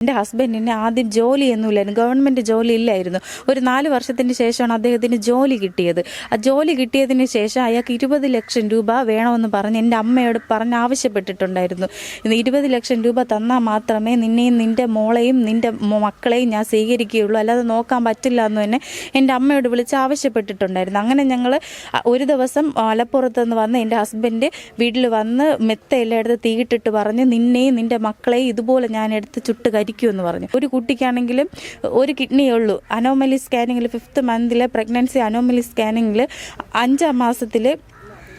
എന്റെ ഹസ്ബൻഡിന് ആദ്യം ജോലിയൊന്നുമില്ലായിരുന്നു ഗവൺമെന്റ് ജോലി ഇല്ലായിരുന്നു. ഒരു നാല് വർഷത്തിന് ശേഷമാണ് അദ്ദേഹത്തിന് ജോലി കിട്ടിയത്. ആ ജോലി കിട്ടിയതിന് ശേഷം അയാൾക്ക് ഇരുപത് ലക്ഷം രൂപ വേണമെന്ന് പറഞ്ഞ് എന്റെ അമ്മയോട് പറഞ്ഞ് ആവശ്യപ്പെട്ടിട്ടുണ്ടായിരുന്നു. ഇരുപത് ലക്ഷം രൂപ തന്നാൽ മാത്രമേ നിന്നെയും നിന്റെ മോളെയും നിന്റെ മക്കളെയും ഞാൻ സ്വീകരിക്കുകയുള്ളൂ. അല്ലാതെ നോക്കാൻ പറ്റില്ല എന്ന് തന്നെ എന്റെ അമ്മയോട് വിളിച്ച് ആവശ്യപ്പെട്ടിട്ടുണ്ടായിരുന്നു. അങ്ങനെ ഞങ്ങൾ ഒരു ദിവസം മലപ്പുറത്ത് നിന്ന് വന്ന് എന്റെ ഹസ്ബൻഡ് വീട്ടിൽ വന്ന് മെത്തയെല്ലാം എടുത്ത് തീയിട്ടിട്ട് പറഞ്ഞ് നിന്നെയും നിന്റെ മക്കളെയും ഇതുപോലെ ഞാൻ എടുത്ത് ചുട്ട് കരിക്കുമെന്ന് പറഞ്ഞു. ഒരു കുട്ടിക്കാണെങ്കിലും ഒരു കിഡ്നിയേ ഉള്ളൂ. അനോമലി സ്കാനിങ്ങിൽ ഫിഫ്ത്ത് മന്തിലെ പ്രഗ്നൻസി അനോമലി സ്കാനിങ്ങിൽ അഞ്ചാം മാസത്തിൽ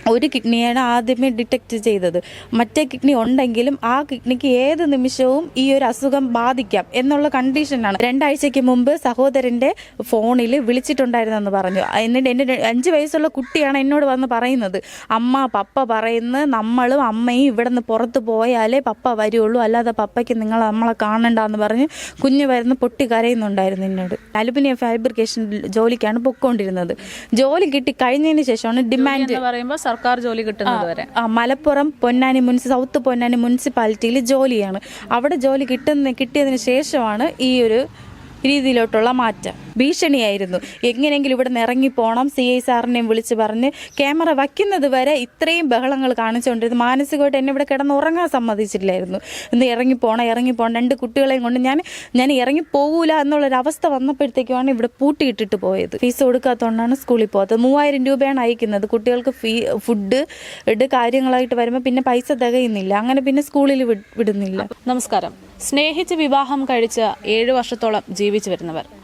ഒരു കിഡ്നിയാണ് ആദ്യമേ ഡിറ്റക്റ്റ് ചെയ്തത്. മറ്റേ കിഡ്നി ഉണ്ടെങ്കിലും ആ കിഡ്നിക്ക് ഏത് നിമിഷവും ഈ ഒരു അസുഖം ബാധിക്കാം എന്നുള്ള കണ്ടീഷനാണ് രണ്ടാഴ്ചയ്ക്ക് മുമ്പ് സഹോദരന്റെ ഫോണിൽ വിളിച്ചിട്ടുണ്ടായിരുന്നെന്ന് പറഞ്ഞു. എന്നിട്ട് എന്റെ അഞ്ച് വയസ്സുള്ള കുട്ടിയാണ് എന്നോട് വന്ന് പറയുന്നത്. അമ്മ പപ്പ പറയുന്ന നമ്മളും അമ്മയും ഇവിടെ നിന്ന് പുറത്ത് പോയാലേ പപ്പ വരുള്ളൂ. അല്ലാതെ പപ്പയ്ക്ക് നിങ്ങൾ നമ്മളെ കാണണ്ടെന്ന് പറഞ്ഞ് കുഞ്ഞ് വരുന്ന പൊട്ടി കരയുന്നുണ്ടായിരുന്നു എന്നോട്. അലുമിനിയം ഫാബ്രിക്കേഷൻ ജോലിക്കാണ് പൊക്കോണ്ടിരുന്നത്. ജോലി കിട്ടി കഴിഞ്ഞതിന് ശേഷമാണ് ഡിമാൻഡ് പറയുമ്പോൾ സർക്കാർ ജോലി കിട്ടുന്നത് വരെ. മലപ്പുറം പൊന്നാനി മുനിസി സൗത്ത് പൊന്നാനി മുനിസിപ്പാലിറ്റിയിൽ ജോലിയാണ്. അവിടെ ജോലി കിട്ടുന്ന കിട്ടിയതിന് ശേഷമാണ് ഈ ഒരു രീതിയിലോട്ടുള്ള മാറ്റം. ഭീഷണിയായിരുന്നു. എങ്ങനെയെങ്കിലും ഇവിടെ നിന്ന് ഇറങ്ങിപ്പോണം സി ഐ സാറിനെയും വിളിച്ച് പറഞ്ഞ് ക്യാമറ വയ്ക്കുന്നത് വരെ ഇത്രയും ബഹളങ്ങൾ കാണിച്ചുകൊണ്ടിരുന്നു മാനസികമായിട്ട് എന്നെ ഇവിടെ കിടന്ന് ഉറങ്ങാൻ സമ്മതിച്ചിട്ടില്ലായിരുന്നു ഇന്ന് ഇറങ്ങിപ്പോണം ഇറങ്ങിപ്പോണം രണ്ട് കുട്ടികളെയും കൊണ്ട് ഞാൻ ഞാൻ ഇറങ്ങിപ്പോകൂല എന്നുള്ളൊരവസ്ഥ വന്നപ്പോഴത്തേക്കുമാണ് ഇവിടെ പൂട്ടിയിട്ടിട്ട് പോയത്. ഫീസ് കൊടുക്കാത്തതുകൊണ്ടാണ് സ്കൂളിൽ പോകാത്തത്. മൂവായിരം രൂപയാണ് അയക്കുന്നത്. കുട്ടികൾക്ക് ഫീ ഫുഡ് ഇട് കാര്യങ്ങളായിട്ട് വരുമ്പോൾ പിന്നെ പൈസ തികയുന്നില്ല. അങ്ങനെ പിന്നെ സ്കൂളിൽ വിടുന്നില്ല. നമസ്കാരം. സ്നേഹിച്ച് വിവാഹം കഴിച്ച് ഏഴു വർഷത്തോളം ജീവിച്ചു വരുന്നവർ.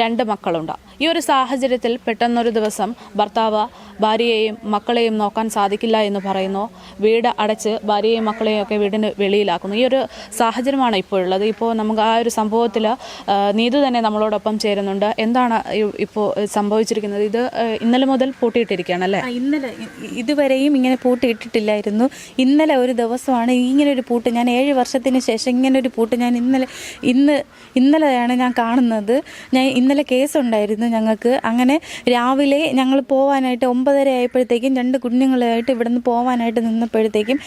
രണ്ട് മക്കളുണ്ട്. ഈ ഒരു സാഹചര്യത്തിൽ പെട്ടെന്നൊരു ദിവസം ഭർത്താവ് ഭാര്യയെയും മക്കളെയും നോക്കാൻ സാധിക്കില്ല എന്ന് പറയുന്നു. വീട് അടച്ച് ഭാര്യയെയും മക്കളെയും ഒക്കെ വീടിന് വെളിയിലാക്കുന്നു. ഈ ഒരു സാഹചര്യമാണ് ഇപ്പോഴുള്ളത്. ഇപ്പോൾ നമുക്ക് ആ ഒരു സംഭവത്തിൽ നീതു തന്നെ നമ്മളോടൊപ്പം ചേരുന്നുണ്ട്. എന്താണ് ഇപ്പോൾ സംഭവിച്ചിരിക്കുന്നത്? ഇത് ഇന്നലെ മുതൽ പൂട്ടിയിട്ടിരിക്കുകയാണ് അല്ലേ? ഇന്നലെ ഇതുവരെയും ഇങ്ങനെ പൂട്ടിയിട്ടിട്ടില്ലായിരുന്നു. ഇന്നലെ ഒരു ദിവസമാണ് ഇങ്ങനെ ഒരു പൂട്ട്. ഞാൻ ഏഴ് വർഷത്തിന് ശേഷം ഇങ്ങനെ ഒരു പൂട്ട് ഞാൻ ഇന്നലെ ഇന്ന് ഇന്നലെയാണ് ഞാൻ കാണുന്നത്. ഞാൻ ഇന്നലെ കേസ് ഉണ്ടായിരുന്നു ഞങ്ങൾക്ക്. അങ്ങനെ രാവിലെ ഞങ്ങൾ പോവാനായിട്ട് ഒമ്പതര ആയപ്പോഴത്തേക്കും രണ്ട് കുഞ്ഞുങ്ങളായിട്ട് ഇവിടുന്ന് പോവാനായിട്ട് നിന്നപ്പോഴത്തേക്കും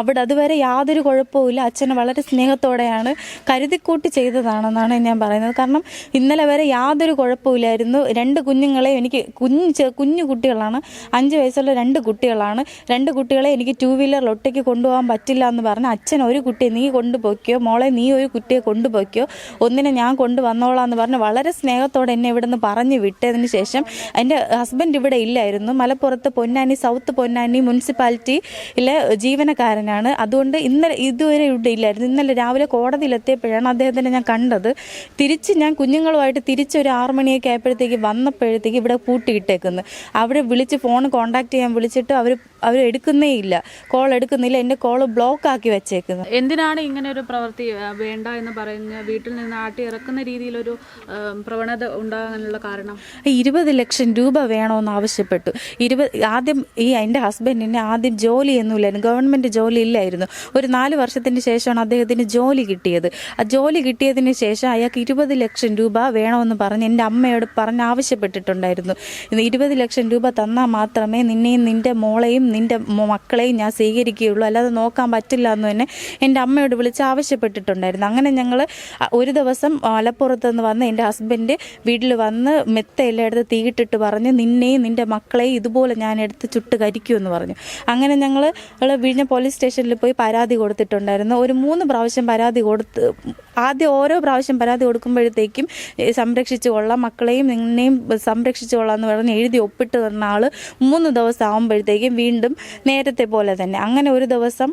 അവിടെ അതുവരെ യാതൊരു കുഴപ്പവുമില്ല അച്ഛനെ വളരെ സ്നേഹത്തോടെയാണ് കരുതിക്കൂട്ടി ചെയ്തതാണെന്നാണ് ഞാൻ പറയുന്നത്. കാരണം ഇന്നലെ വരെ യാതൊരു കുഴപ്പമില്ലായിരുന്നു രണ്ട് കുഞ്ഞുങ്ങളെ എനിക്ക് കുഞ്ഞ് കുഞ്ഞു കുട്ടികളാണ്. അഞ്ച് വയസ്സുള്ള രണ്ട് കുട്ടികളാണ്. രണ്ട് കുട്ടികളെ എനിക്ക് ടൂ വീലറിൽ ഒറ്റയ്ക്ക് കൊണ്ടുപോകാൻ പറ്റില്ല എന്ന് പറഞ്ഞ് അച്ഛൻ ഒരു കുട്ടിയെ നീ കൊണ്ടുപോയിക്കോ മോളെ നീ ഒരു കുട്ടിയെ കൊണ്ടുപോയിക്കോ ഒന്നിനെ ഞാൻ കൊണ്ടുവന്നോളാം എന്ന് പറഞ്ഞ് വളരെ സ്നേഹത്തോടെ എന്നെ ഇവിടെ നിന്ന് പറഞ്ഞു വിട്ടതിന് ശേഷം എന്റെ ഹസ്ബൻഡ് ഇവിടെ ഇല്ലായിരുന്നു. മലപ്പുറത്ത് പൊന്നാനി സൗത്ത് പൊന്നാനി മുനിസിപ്പാലിറ്റിയിലെ ജീവനക്കാരനാണ്. അതുകൊണ്ട് ഇന്നലെ ഇതുവരെ ഇവിടെ ഇല്ലായിരുന്നു. ഇന്നലെ രാവിലെ കോടതിയിലെത്തിയപ്പോഴാണ് അദ്ദേഹത്തിനെ ഞാൻ കണ്ടത്. തിരിച്ച് ഞാൻ കുഞ്ഞുങ്ങളുമായിട്ട് തിരിച്ച് ഒരു ആറു മണിയൊക്കെ ആയപ്പോഴത്തേക്ക് വന്നപ്പോഴത്തേക്ക് ഇവിടെ പൂട്ടിയിട്ടേക്കുന്നു. അവിടെ വിളിച്ച് ഫോൺ കോൺടാക്ട് ചെയ്യാൻ വിളിച്ചിട്ട് അവർ അവർ എടുക്കുന്നേ ഇല്ല കോൾ എടുക്കുന്നില്ല. എന്റെ കോൾ ബ്ലോക്ക് ആക്കി വെച്ചേക്കുന്നത് എന്തിനാണ് ഇങ്ങനെ ഒരു പ്രവൃത്തി വേണ്ട എന്ന് പറയുന്ന വീട്ടിൽ നിന്ന് ആട്ടി ഇറക്കുന്ന രീതിയിലൊരു പ്രവണത ഉണ്ടാകാനുള്ള കാരണം? ഇരുപത് ലക്ഷം രൂപ വേണമെന്ന് ആവശ്യപ്പെട്ടു. ഇരുപത് ആദ്യം ഈ എന്റെ ഹസ്ബൻഡിന് ആദ്യം ജോലിയൊന്നുമില്ലായിരുന്നു. ഗവൺമെന്റ് ജോലി ഇല്ലായിരുന്നു ഒരു നാല് വർഷത്തിന് ശേഷമാണ് അദ്ദേഹത്തിന് ജോലി കിട്ടിയത്. ആ ജോലി കിട്ടിയതിന് ശേഷം അയാൾക്ക് ഇരുപത് ലക്ഷം രൂപ വേണമെന്ന് പറഞ്ഞ് എന്റെ അമ്മയോട് പറഞ്ഞ് ആവശ്യപ്പെട്ടിട്ടുണ്ടായിരുന്നു. ഇരുപത് ലക്ഷം രൂപ തന്നാൽ മാത്രമേ നിന്നെയും നിന്റെ മോളെയും നിന്റെ മക്കളെയും ഞാൻ സ്വീകരിക്കുകയുള്ളൂ. അല്ലാതെ നോക്കാൻ പറ്റില്ല എന്ന് തന്നെ എന്റെ അമ്മയോട് വിളിച്ച് ആവശ്യപ്പെട്ടിട്ടുണ്ടായിരുന്നു. അങ്ങനെ ഞങ്ങൾ ഒരു ദിവസം മലപ്പുറത്ത് നിന്ന് വന്ന് എന്റെ ഹസ്ബൻഡ് വീട്ടിൽ വന്ന് മെത്തയെല്ലാം എടുത്ത് തീയിട്ടിട്ട് പറഞ്ഞ് നിന്നെയും നിന്റെ മക്കളെയും ഇതുപോലെ ഞാൻ എടുത്ത് ചുട്ട് കരിക്കുമെന്ന് പറഞ്ഞു. അങ്ങനെ ഞങ്ങൾ വിഴിഞ്ഞ പോലീസ് സ്റ്റേഷനിൽ പോയി പരാതി കൊടുത്തിട്ടുണ്ടായിരുന്നു. ഒരു മൂന്ന് പ്രാവശ്യം പരാതി കൊടുത്ത് ആദ്യം ഓരോ പ്രാവശ്യം പരാതി കൊടുക്കുമ്പോഴത്തേക്കും സംരക്ഷിച്ചു കൊള്ളാം മക്കളെയും നിന്നെയും സംരക്ഷിച്ചു കൊള്ളാം എന്ന് പറഞ്ഞ് എഴുതി ഒപ്പിട്ട് തന്ന ആൾ മൂന്ന് ദിവസം ആകുമ്പോഴത്തേക്കും വീണ്ടും നേരത്തെ പോലെ തന്നെ. അങ്ങനെ ഒരു ദിവസം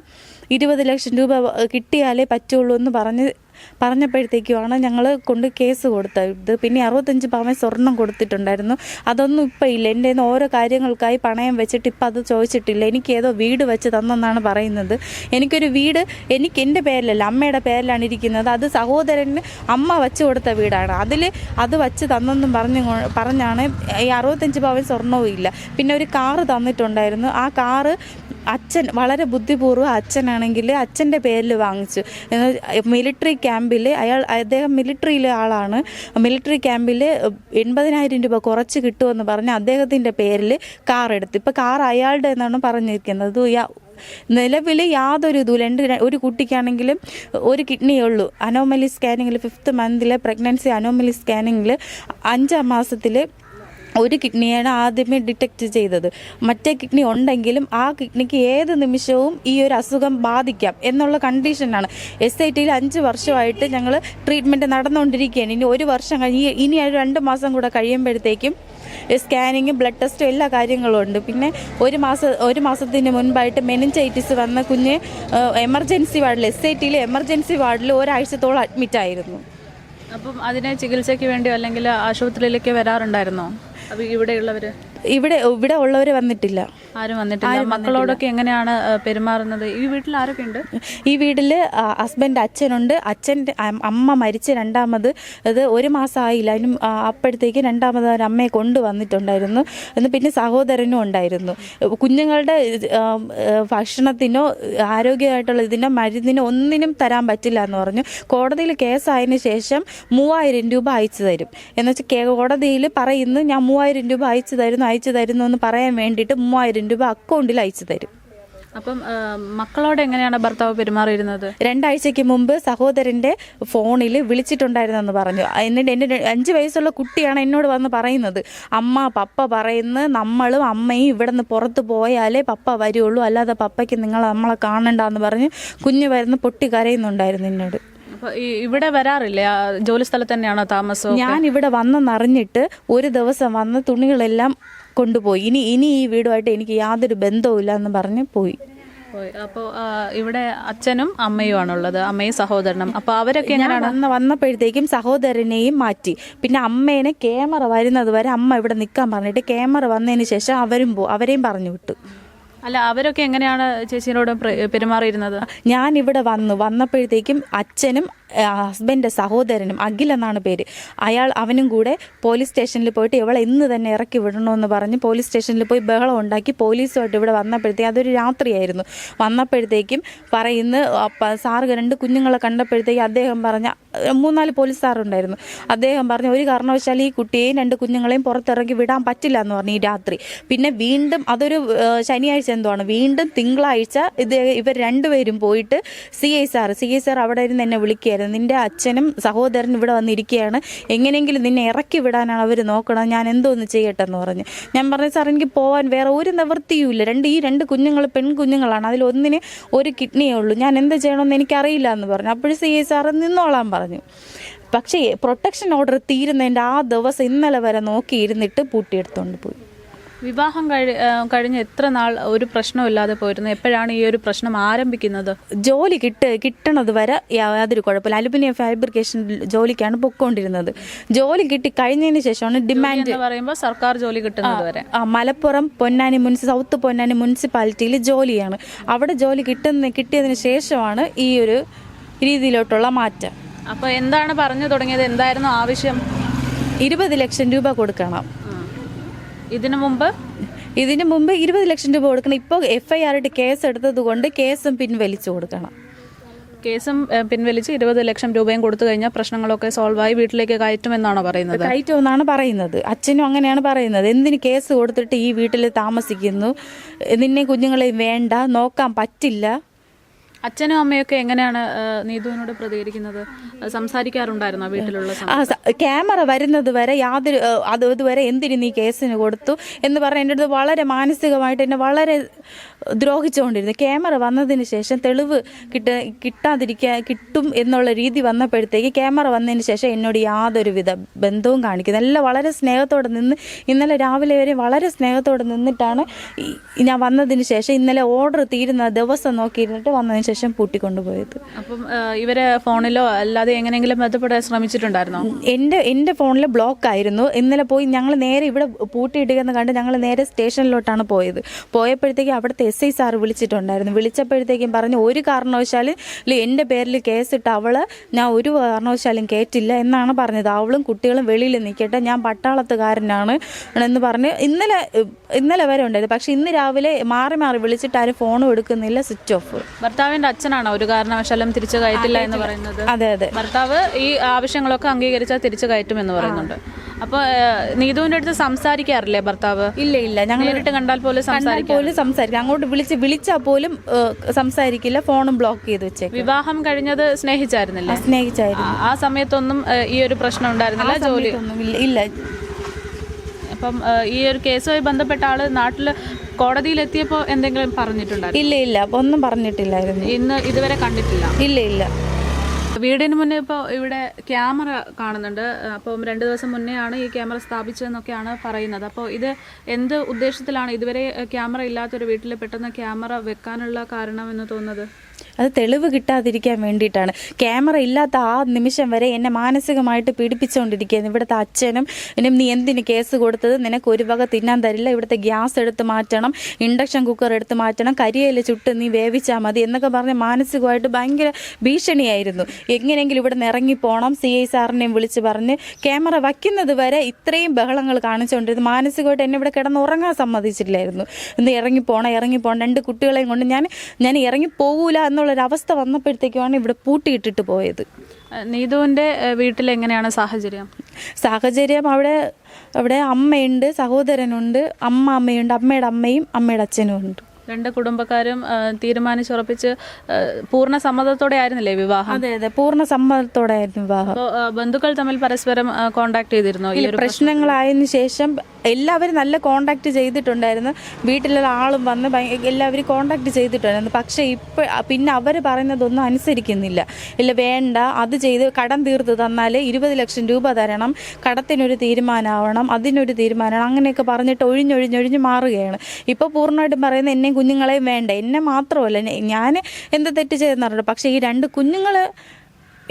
ഇരുപത് ലക്ഷം രൂപ കിട്ടിയാലേ പറ്റുള്ളൂ എന്ന് പറഞ്ഞ് പറഞ്ഞപ്പോഴത്തേക്കുമാണ് ഞങ്ങൾ കൊണ്ട് കേസ് കൊടുത്തത്. പിന്നെ അറുപത്തഞ്ച് പവൻ സ്വർണം കൊടുത്തിട്ടുണ്ടായിരുന്നു. അതൊന്നും ഇപ്പം ഇല്ല. എന്റെ ഓരോ കാര്യങ്ങൾക്കായി പണയം വെച്ചിട്ട് ഇപ്പം അത് ചോദിച്ചിട്ടില്ല. എനിക്ക് ഏതോ വീട് വെച്ച് തന്നെന്നാണ് പറയുന്നത്. എനിക്കൊരു വീട് എനിക്ക് എന്റെ പേരിലല്ല അമ്മയുടെ പേരിലാണ് ഇരിക്കുന്നത്. അത് സഹോദരന് അമ്മ വെച്ച് കൊടുത്ത വീടാണ്. അതിൽ അത് വച്ച് തന്നെന്നും പറഞ്ഞു പറഞ്ഞാണ് ഈ അറുപത്തഞ്ച് പവൻ സ്വർണവും ഇല്ല. പിന്നെ ഒരു കാറ് തന്നിട്ടുണ്ടായിരുന്നു. ആ കാറ് അച്ഛൻ വളരെ ബുദ്ധിപൂർവം അച്ഛനാണെങ്കിൽ അച്ഛന്റെ പേരിൽ വാങ്ങിച്ചു. മിലിറ്ററി ക്യാമ്പിൽ അയാൾ അദ്ദേഹം മിലിറ്ററിയിലെ ആളാണ്. മിലിറ്ററി ക്യാമ്പിൽ എൺപതിനായിരം രൂപ കുറച്ച് കിട്ടുമെന്ന് പറഞ്ഞ് അദ്ദേഹത്തിന്റെ പേരിൽ കാർ എടുത്തു. ഇപ്പോൾ കാർ അയാളുടെ എന്നാണ് പറഞ്ഞിരിക്കുന്നത്. നിലവിൽ യാതൊരു ഇതുമില്ല. രണ്ട് ഒരു കുട്ടിക്കാണെങ്കിലും ഒരു കിഡ്നിയേ ഉള്ളൂ. അനോമലി സ്കാനിങ്ങിൽ ഫിഫ്ത്ത് മന്തിലെ പ്രഗ്നൻസി അനോമലി സ്കാനിങ്ങിൽ അഞ്ചാം മാസത്തിൽ ഒരു കിഡ്നിയാണ് ആദ്യമേ ഡിറ്റക്റ്റ് ചെയ്തത്. മറ്റേ കിഡ്നി ഉണ്ടെങ്കിലും ആ കിഡ്നിക്ക് ഏത് നിമിഷവും ഈ ഒരു അസുഖം ബാധിക്കാം എന്നുള്ള കണ്ടീഷനാണ് എസ് ഐ ടിയിൽ അഞ്ച് വർഷമായിട്ട് ഞങ്ങൾ ട്രീറ്റ്മെന്റ് നടന്നുകൊണ്ടിരിക്കുകയാണ് ഇനി ഒരു വർഷം കഴിഞ്ഞ് ഇനി രണ്ട് മാസം കൂടെ കഴിയുമ്പോഴത്തേക്കും സ്കാനിങ്ങും ബ്ലഡ് ടെസ്റ്റും എല്ലാ കാര്യങ്ങളും ഉണ്ട്. പിന്നെ ഒരു മാസം ഒരു മാസത്തിന് മുൻപായിട്ട് മെനിഞ്ചൈറ്റിസ് വന്ന കുഞ്ഞ് എമർജൻസി വാർഡിൽ എസ് ഐ ടിയിൽ എമർജൻസി വാർഡിൽ ഒരാഴ്ചത്തോളം അഡ്മിറ്റ് ആയിരുന്നു. അപ്പം അതിനെ ചികിത്സയ്ക്ക് വേണ്ടിയോ അല്ലെങ്കിൽ ആശുപത്രിയിലേക്ക് വരാറുണ്ടായിരുന്നോ? അപ്പൊ ഇവിടെയുള്ളവര് ഇവിടെ ഇവിടെ ഉള്ളവർ വന്നിട്ടില്ല. ആരും വന്നിട്ടില്ല. മക്കളോടൊക്കെ എങ്ങനെയാണ് പെരുമാറുന്നത്? ഈ വീട്ടിൽ ആരൊക്കെ ഉണ്ട്? ഈ വീട്ടിൽ ഹസ്ബൻഡ് അച്ഛനുണ്ട്. അച്ഛന്റെ അമ്മ മരിച്ച് രണ്ടാമത് അത് ഒരു മാസം ആയില്ല. അതിനും അപ്പോഴത്തേക്ക് രണ്ടാമത് ഒരു അമ്മയെ കൊണ്ടുവന്നിട്ടുണ്ടായിരുന്നു. എന്ന് പിന്നെ സഹോദരനും ഉണ്ടായിരുന്നു. കുഞ്ഞുങ്ങളുടെ ഭക്ഷണത്തിനോ ആരോഗ്യമായിട്ടുള്ള ഇതിനോ മരുന്നിനോ ഒന്നിനും തരാൻ പറ്റില്ല എന്ന് പറഞ്ഞു. കോടതിയിൽ കേസായതിനു ശേഷം മൂവായിരം രൂപ അയച്ചു തരും. എന്നുവെച്ചാൽ കോടതിയിൽ പറയുന്നു ഞാൻ മൂവായിരം രൂപ അയച്ചു തരുന്നു. അയച്ചു തരുന്നു എന്ന് പറയാൻ വേണ്ടിയിട്ട് മൂവായിരം രൂപ അക്കൗണ്ടിൽ അയച്ചു തരും. അപ്പം മക്കളോട് എങ്ങനെയാണ് ഭർത്താവ് പെരുമാറിയിരുന്നത്? രണ്ടാഴ്ചയ്ക്ക് മുമ്പ് സഹോദരന്റെ ഫോണിൽ വിളിച്ചിട്ടുണ്ടായിരുന്നെന്ന് പറഞ്ഞു. എന്നിട്ട് എന്റെ അഞ്ച് വയസ്സുള്ള കുട്ടിയാണ് എന്നോട് വന്ന് പറയുന്നത്. അമ്മ പപ്പ പറയുന്ന നമ്മളും അമ്മയും ഇവിടെ നിന്ന് പുറത്ത് പോയാലേ പപ്പ വരുള്ളൂ. അല്ലാതെ പപ്പയ്ക്ക് നിങ്ങൾ നമ്മളെ കാണണ്ടെന്ന് പറഞ്ഞ് കുഞ്ഞ് വരുന്ന പൊട്ടി കരയുന്നുണ്ടായിരുന്നു എന്നോട്. ഇവിടെ വരാറില്ലേ? ജോലി സ്ഥലത്ത് തന്നെയാണോ താമസം ഞാൻ ഇവിടെ വന്നെന്നറിഞ്ഞിട്ട് ഒരു ദിവസം വന്ന് തുണികളെല്ലാം കൊണ്ടുപോയി. ഇനി ഇനി ഈ വീടുമായിട്ട് എനിക്ക് യാതൊരു ബന്ധവുമില്ല എന്ന് പറഞ്ഞ് പോയി. അപ്പോൾ ഇവിടെ അച്ഛനും അമ്മയും ആണുള്ളത് അമ്മയും സഹോദരനും. അപ്പൊ അവരൊക്കെ എങ്ങനെയാണ്? വന്ന വന്നപ്പോഴത്തേക്കും സഹോദരനെയും മാറ്റി. പിന്നെ അമ്മേനെ ക്യാമറ വരുന്നത് വരെ അമ്മ ഇവിടെ നിൽക്കാൻ പറഞ്ഞിട്ട് ക്യാമറ വന്നതിന് ശേഷം അവരും പോ അവരെയും പറഞ്ഞു വിട്ടു. അല്ല അവരൊക്കെ എങ്ങനെയാണ് ചേച്ചിയോട് പ്ര- പെരുമാറിയിരുന്നത്? ഞാൻ ഇവിടെ വന്നു. വന്നപ്പോഴത്തേക്കും അച്ഛനും ഹസ്ബൻഡ് സഹോദരനും അഖിൽ എന്നാണ് പേര്. അയാൾ അവനും കൂടെ പോലീസ് സ്റ്റേഷനിൽ പോയിട്ട് ഇവളെ ഇന്ന് തന്നെ ഇറക്കി വിടണമെന്ന് പറഞ്ഞ് പോലീസ് സ്റ്റേഷനിൽ പോയി ബഹളം ഉണ്ടാക്കി പോലീസുമായിട്ട് ഇവിടെ വന്നപ്പോഴത്തേക്കും അതൊരു രാത്രിയായിരുന്നു. വന്നപ്പോഴത്തേക്കും പറയുന്ന സാറ് രണ്ട് കുഞ്ഞുങ്ങളെ കണ്ടപ്പോഴത്തേക്കും അദ്ദേഹം പറഞ്ഞ മൂന്നാൽ പോലീസ് സാറുണ്ടായിരുന്നു. അദ്ദേഹം പറഞ്ഞു ഒരു കാരണവശാലും ഈ കുട്ടിയെയും രണ്ട് കുഞ്ഞുങ്ങളെയും പുറത്തിറക്കി വിടാൻ പറ്റില്ല എന്ന് പറഞ്ഞു ഈ രാത്രി. പിന്നെ വീണ്ടും അതൊരു ശനിയാഴ്ച എന്തോ ആണ് വീണ്ടും തിങ്കളാഴ്ച ഇത് ഇവർ രണ്ടുപേരും പോയിട്ട് C I sir C I sir അവിടെ ഇരുന്ന് എന്നെ വിളിക്കുകയായിരുന്നു നിന്റെ അച്ഛനും സഹോദരനും ഇവിടെ വന്നിരിക്കുകയാണ്. എങ്ങനെയെങ്കിലും നിന്നെ ഇറക്കി വിടാനാണ് അവർ നോക്കണം ഞാൻ എന്തോന്ന് ചെയ്യട്ടെ എന്ന് പറഞ്ഞു. ഞാൻ പറഞ്ഞു സാർ എനിക്ക് പോകാൻ വേറെ ഒരു നിവൃത്തിയുമില്ല രണ്ട് ഈ രണ്ട് കുഞ്ഞുങ്ങൾ പെൺകുഞ്ഞുങ്ങളാണ്. അതിൽ ഒന്നിന് ഒരു കിഡ്നിയേ ഉള്ളൂ. ഞാൻ എന്ത് ചെയ്യണമെന്ന് എനിക്കറിയില്ല എന്ന് പറഞ്ഞു. അപ്പോഴും സി ഐ സാറ് നിന്നോളാൻ പറഞ്ഞു. പക്ഷേ പ്രൊട്ടക്ഷൻ ഓർഡർ തീരുന്നതിന്റെ ആ ദിവസം ഇന്നലെ വരെ നോക്കിയിരുന്നിട്ട് പൂട്ടിയെടുത്തുകൊണ്ട് പോയി. വിവാഹം കഴി കഴിഞ്ഞ് എത്ര നാൾ ഒരു പ്രശ്നമില്ലാതെ പോയിരുന്നു? എപ്പോഴാണ് ഈ ഒരു പ്രശ്നം ആരംഭിക്കുന്നത്? ജോലി കിട്ട് കിട്ടണത് വരെ യാതൊരു കുഴപ്പമില്ല. അലുമിനിയം ഫാബ്രിക്കേഷൻ ജോലിക്കാണ് പൊക്കോണ്ടിരുന്നത്. ജോലി കിട്ടി കഴിഞ്ഞതിന് ശേഷമാണ് ഡിമാൻഡ് പറയുമ്പോൾ സർക്കാർ ജോലി കിട്ടുന്നത് വരെ. ആ, മലപ്പുറം പൊന്നാനി മുനിസി സൗത്ത് പൊന്നാനി മുനിസിപ്പാലിറ്റിയിൽ ജോലിയാണ്. അവിടെ ജോലി കിട്ടുന്ന കിട്ടിയതിന് ശേഷമാണ് ഈ ഒരു രീതിയിലോട്ടുള്ള മാറ്റം. അപ്പോൾ എന്താണ് പറഞ്ഞു തുടങ്ങിയത്? എന്തായിരുന്നു ആവശ്യം? ഇരുപത് ലക്ഷം രൂപ കൊടുക്കണം. ഇതിനു മുമ്പ്? ഇതിനു മുമ്പ് ഇരുപത് ലക്ഷം രൂപ കൊടുക്കണം. ഇപ്പോൾ എഫ് ഐ ആറിട്ട് കേസ് എടുത്തത് കൊണ്ട് കേസും പിൻവലിച്ചു കൊടുക്കണം. കേസും പിൻവലിച്ച് ഇരുപത് ലക്ഷം രൂപയും കൊടുത്തു കഴിഞ്ഞാൽ പ്രശ്നങ്ങളൊക്കെ സോൾവ് ആയി വീട്ടിലേക്ക് കയറ്റുമെന്നാണോ പറയുന്നത്? കയറ്റുമെന്നാണ് പറയുന്നത്. അച്ഛനും അങ്ങനെയാണ് പറയുന്നത്. എന്തിന് കേസ് കൊടുത്തിട്ട് ഈ വീട്ടിൽ താമസിക്കുന്നു? നിന്നെ കുഞ്ഞുങ്ങളെ വേണ്ട. നോക്കാൻ പറ്റില്ല. അച്ഛനും അമ്മയൊക്കെ എങ്ങനെയാണ് നീതുവിനോട് പ്രതികരിക്കുന്നത്? സംസാരിക്കാറുണ്ടായിരുന്നോ വീട്ടിലുള്ള ആ ക്യാമറ വരുന്നത് വരെ യാതൊരു അത് ഇതുവരെ എന്തിന് നീ കേസിന് കൊടുത്തു എന്ന് പറഞ്ഞ് എന്റെ അടുത്ത് വളരെ മാനസികമായിട്ട് എന്നെ വളരെ ദ്രോഹിച്ചുകൊണ്ടിരുന്നു. ക്യാമറ വന്നതിന് ശേഷം തെളിവ് കിട്ട കിട്ടാതിരിക്കാൻ കിട്ടും എന്നുള്ള രീതി വന്നപ്പോഴത്തേക്ക് ക്യാമറ വന്നതിന് ശേഷം എന്നോട് യാതൊരുവിധ ബന്ധവും കാണിക്കുന്നത് എല്ലാം വളരെ സ്നേഹത്തോടെ നിന്ന് ഇന്നലെ രാവിലെ വരെ വളരെ സ്നേഹത്തോടെ നിന്നിട്ടാണ് ഞാൻ വന്നതിന് ശേഷം ഇന്നലെ ഓർഡർ തീരുന്ന ദിവസം നോക്കിയിരുന്നിട്ട് വന്നതിന് ശേഷം പൂട്ടിക്കൊണ്ടുപോയത്. അപ്പം ഇവരെ ഫോണിലോ അല്ലാതെ എങ്ങനെയെങ്കിലും ബന്ധപ്പെടാൻ ശ്രമിച്ചിട്ടുണ്ടായിരുന്നോ? എന്റെ എന്റെ ഫോണിൽ ബ്ലോക്ക് ആയിരുന്നു. ഇന്നലെ പോയി ഞങ്ങൾ നേരെ ഇവിടെ പൂട്ടിയിടുകയെന്ന് കണ്ട് ഞങ്ങൾ നേരെ സ്റ്റേഷനിലോട്ടാണ് പോയത്. പോയപ്പോഴത്തേക്കും അവിടുത്തെ എസ് ഐ സാർ വിളിച്ചിട്ടുണ്ടായിരുന്നു. വിളിച്ചപ്പോഴത്തേക്കും പറഞ്ഞു ഒരു കാരണവശാലും എന്റെ എന്റെ പേരിൽ കേസിട്ട് അവൾ ഞാൻ ഒരു കാരണവശാലും കേറ്റില്ല എന്നാണ് പറഞ്ഞത്. അവളും കുട്ടികളും വെളിയിൽ നിൽക്കട്ടെ ഞാൻ പട്ടാളത്തുകാരനാണ് എന്ന് പറഞ്ഞ് ഇന്നലെ ഇന്നലെ വരെ ഉണ്ടായിരുന്നു. പക്ഷെ ഇന്ന് രാവിലെ മാറി മാറി വിളിച്ചിട്ട് ആരും ഫോണും എടുക്കുന്നില്ല സ്വിച്ച് ഓഫ് ഭർത്താവിന്റെ അച്ഛനാണോ? ഒരു കാരണവശാലും തിരിച്ചു കയറ്റില്ല എന്ന് പറയുന്നത്. അതെ അതെ. ഭർത്താവ് ഈ ആവശ്യങ്ങളൊക്കെ അംഗീകരിച്ചാൽ തിരിച്ചു കയറ്റും എന്ന് പറയുന്നുണ്ട്. അപ്പൊ നീതുവിന്റെ അടുത്ത് സംസാരിക്കാറില്ലേ ഭർത്താവ്? ഇല്ല ഇല്ല. ഞങ്ങൾ നേരിട്ട് കണ്ടാൽ പോലും പോലും സംസാരിക്കും. അങ്ങോട്ട് വിളിച്ച് വിളിച്ചാൽ പോലും സംസാരിക്കില്ല. ഫോണും ബ്ലോക്ക് ചെയ്ത് വെച്ചേ വിവാഹം കഴിഞ്ഞത് സ്നേഹിച്ചായിരുന്നില്ല? സ്നേഹിച്ചായിരുന്നു. ആ- സമയത്തൊന്നും ഈ ഒരു പ്രശ്നം ഉണ്ടായിരുന്നില്ല? ജോലി? ഇല്ല ഇല്ല. അപ്പം ഈ ഒരു കേസുമായി ബന്ധപ്പെട്ട ആൾ നാട്ടിൽ കോടതിയിലെത്തിയപ്പോൾ എന്തെങ്കിലും പറഞ്ഞിട്ടുണ്ടോ ഇല്ല ഇല്ല. ഒന്നും പറഞ്ഞിട്ടില്ലായിരുന്നു. ഇന്ന് ഇതുവരെ കണ്ടിട്ടില്ല. ഇല്ല ഇല്ല. വീടിന് മുന്നേ ഇപ്പോൾ ഇവിടെ ക്യാമറ കാണുന്നുണ്ട്. അപ്പം രണ്ട് ദിവസം മുന്നേ ആണ് ഈ ക്യാമറ സ്ഥാപിച്ചതെന്നൊക്കെയാണ് പറയുന്നത്. അപ്പോൾ ഇത് എന്ത് ഉദ്ദേശത്തിലാണ് ഇതുവരെ ക്യാമറ ഇല്ലാത്തൊരു വീട്ടിൽ പെട്ടെന്ന് ക്യാമറ വെക്കാനുള്ള കാരണം എന്ന് തോന്നുന്നത്? അത് തെളിവ് കിട്ടാതിരിക്കാൻ വേണ്ടിയിട്ടാണ്. ക്യാമറ ഇല്ലാത്ത ആ നിമിഷം വരെ എന്നെ മാനസികമായിട്ട് പീഡിപ്പിച്ചുകൊണ്ടിരിക്കുകയായിരുന്നു. ഇവിടുത്തെ അച്ഛനും പിന്നെ നീ എന്തിന് കേസ് കൊടുത്തത്? നിനക്ക് ഒരു വക തിന്നാൻ തരില്ല. ഇവിടുത്തെ ഗ്യാസ് എടുത്ത് മാറ്റണം. ഇൻഡക്ഷൻ കുക്കർ എടുത്ത് മാറ്റണം. കരിയയിൽ ചുട്ട് നീ വേവിച്ചാൽ മതി എന്നൊക്കെ പറഞ്ഞ് മാനസികമായിട്ട് ഭയങ്കര ഭീഷണിയായിരുന്നു. എങ്ങനെയെങ്കിലും ഇവിടെ നിന്ന് ഇറങ്ങിപ്പോണം സി ഐ സാറിനെയും വിളിച്ച് പറഞ്ഞ് ക്യാമറ വയ്ക്കുന്നത് വരെ ഇത്രയും ബഹളങ്ങൾ കാണിച്ചുകൊണ്ടിരുന്നു. മാനസികമായിട്ട് എന്നെ ഇവിടെ കിടന്ന് ഉറങ്ങാൻ സമ്മതിച്ചിട്ടില്ലായിരുന്നു ഇന്ന് ഇറങ്ങിപ്പോണം ഇറങ്ങിപ്പോണം രണ്ട് കുട്ടികളെയും കൊണ്ട് ഞാൻ ഞാൻ ഇറങ്ങി പോകൂല എന്നുള്ളൊരവസ്ഥ വന്നപ്പോഴത്തേക്കുമാണ് ഇവിടെ പൂട്ടിയിട്ടിട്ട് പോയത്. നീതുവിന്റെ വീട്ടിൽ എങ്ങനെയാണ് സാഹചര്യം? സാഹചര്യം അവിടെ അവിടെ അമ്മയുണ്ട് സഹോദരനുണ്ട് അമ്മ അമ്മയുണ്ട് അമ്മയുടെ അമ്മയും അമ്മയുടെ അച്ഛനും ഉണ്ട്. രണ്ട് കുടുംബക്കാരും തീരുമാനിച്ചുറപ്പിച്ച് പൂർണ സമ്മതത്തോടെ ആയിരുന്നില്ലേ വിവാഹം? അതെ അതെ. പൂർണ സമ്മതത്തോടെ ആയിരുന്നു വിവാഹം. ബന്ധുക്കൾ തമ്മിൽ പരസ്പരം കോണ്ടാക്ട് ചെയ്തിരുന്നോ? പ്രശ്നങ്ങളായതിനു ശേഷം എല്ലാവരും നല്ല കോണ്ടാക്ട് ചെയ്തിട്ടുണ്ടായിരുന്നു. വീട്ടിലുള്ള ആളും വന്ന് എല്ലാവരും കോണ്ടാക്ട് ചെയ്തിട്ടുണ്ടായിരുന്നു. പക്ഷേ ഇപ്പോൾ പിന്നെ അവർ പറയുന്നതൊന്നും അനുസരിക്കുന്നില്ല. ഇല്ല വേണ്ട അത് ചെയ്ത് കടം തീർത്ത് തന്നാൽ ഇരുപത് ലക്ഷം രൂപ തരണം. കടത്തിനൊരു തീരുമാനമാവണം അതിനൊരു തീരുമാനമാണ് അങ്ങനെയൊക്കെ പറഞ്ഞിട്ട് ഒഴിഞ്ഞൊഴിഞ്ഞൊഴിഞ്ഞ് മാറുകയാണ്. ഇപ്പോൾ പൂർണമായിട്ടും പറയുന്നത് എന്നെയും കുഞ്ഞുങ്ങളെയും വേണ്ട. എന്നെ മാത്രമല്ല ഞാൻ എന്ത് തെറ്റ് ചെയ്തെന്നറിയില്ല പക്ഷേ ഈ രണ്ട് കുഞ്ഞുങ്ങൾ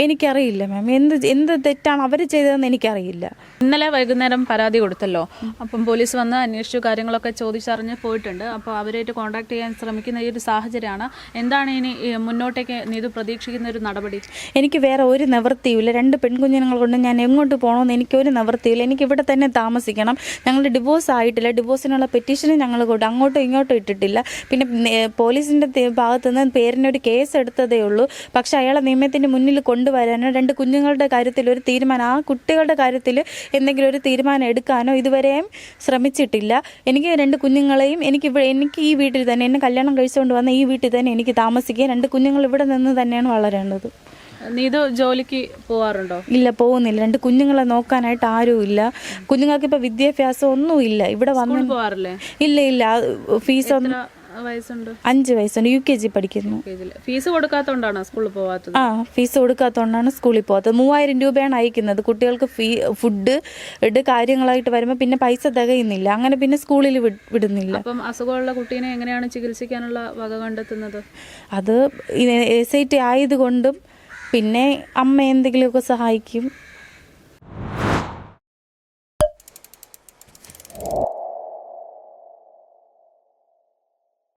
എനിക്കറിയില്ല മാം. എന്ത് എന്ത് തെറ്റാണ് അവർ ചെയ്തതെന്ന് എനിക്കറിയില്ല. ഇന്നലെ വൈകുന്നേരം പരാതി കൊടുത്തല്ലോ. അപ്പം പോലീസ് വന്ന് അന്വേഷിച്ചു കാര്യങ്ങളൊക്കെ ചോദിച്ചറിഞ്ഞ് പോയിട്ടുണ്ട്. അപ്പോൾ അവരായിട്ട് കോൺടാക്ട് ചെയ്യാൻ ശ്രമിക്കുന്ന ഈ ഒരു സാഹചര്യമാണ്. എന്താണ് ഇനി മുന്നോട്ടേക്ക് നീതു പ്രതീക്ഷിക്കുന്ന ഒരു നടപടി? എനിക്ക് വേറെ ഒരു നിവൃത്തിയില്ല രണ്ട് പെൺകുഞ്ഞുങ്ങൾ കൊണ്ട് ഞാൻ എങ്ങോട്ട് പോകണമെന്ന് എനിക്കൊരു നിവൃത്തിയില്ല എനിക്ക് ഇവിടെ തന്നെ താമസിക്കണം. ഞങ്ങൾ ഡിവോഴ്സ് ആയിട്ടില്ല. ഡിവോഴ്സിനുള്ള പെറ്റീഷനും ഞങ്ങൾ കൊടുത്തു അങ്ങോട്ടും ഇങ്ങോട്ടും ഇട്ടിട്ടില്ല. പിന്നെ പോലീസിന്റെ ഭാഗത്ത് നിന്ന് പേരിനൊരു കേസ് എടുത്തതേ ഉള്ളൂ. പക്ഷേ അയാളെ നിയമത്തിന്റെ മുന്നിൽ കൊണ്ടുവരാനോ രണ്ട് കുഞ്ഞുങ്ങളുടെ കാര്യത്തിൽ ഒരു തീരുമാനം ആ കുട്ടികളുടെ കാര്യത്തിൽ എന്തെങ്കിലും ഒരു തീരുമാനം എടുക്കാനോ ഇതുവരെയും ശ്രമിച്ചിട്ടില്ല. എനിക്ക് രണ്ട് കുഞ്ഞുങ്ങളെയും എനിക്ക് ഇവിടെ എനിക്ക് ഈ വീട്ടിൽ തന്നെ എന്നെ കല്യാണം കഴിച്ചുകൊണ്ട് വന്ന ഈ വീട്ടിൽ തന്നെ എനിക്ക് താമസിക്കുക രണ്ട് കുഞ്ഞുങ്ങൾ ഇവിടെ നിന്ന് തന്നെയാണ് വളരേണ്ടത്. നീതു ജോലിക്ക് പോവാറുണ്ടോ? ഇല്ല പോകുന്നില്ല. രണ്ട് കുഞ്ഞുങ്ങളെ നോക്കാനായിട്ട് ആരും ഇല്ല. കുഞ്ഞുങ്ങൾക്ക് ഇപ്പൊ വിദ്യാഭ്യാസം ഒന്നും ഇല്ല ഇവിടെ വന്നു പോവാറില്ലേ? ഇല്ല ഇല്ല. ഫീസ് ഒന്നും വയസ്സുണ്ട്. അഞ്ച് വയസ്സുണ്ട്. യു കെ ജി പഠിക്കുന്നു. ഫീസ് കൊടുക്കാത്തോണ്ടാണോ സ്കൂളിൽ പോവാത്തത്? ആ ഫീസ് കൊടുക്കാത്തതുകൊണ്ടാണ് സ്കൂളിൽ പോകാത്തത് മൂവായിരം രൂപയാണ് അയക്കുന്നത്. കുട്ടികൾക്ക് ഫീ ഫുഡ് ഇട് കാര്യങ്ങളായിട്ട് വരുമ്പോൾ പിന്നെ പൈസ തികയുന്നില്ല. അങ്ങനെ പിന്നെ സ്കൂളിൽ വിടുന്നില്ല. അപ്പം അസുഖമുള്ള കുട്ടീനെ എങ്ങനെയാണ് ചികിത്സിക്കാനുള്ള വക കണ്ടെത്തുന്നത്? അത് എസ് ഐ ടി ആയതുകൊണ്ടും പിന്നെ അമ്മ എന്തെങ്കിലുമൊക്കെ സഹായിക്കും.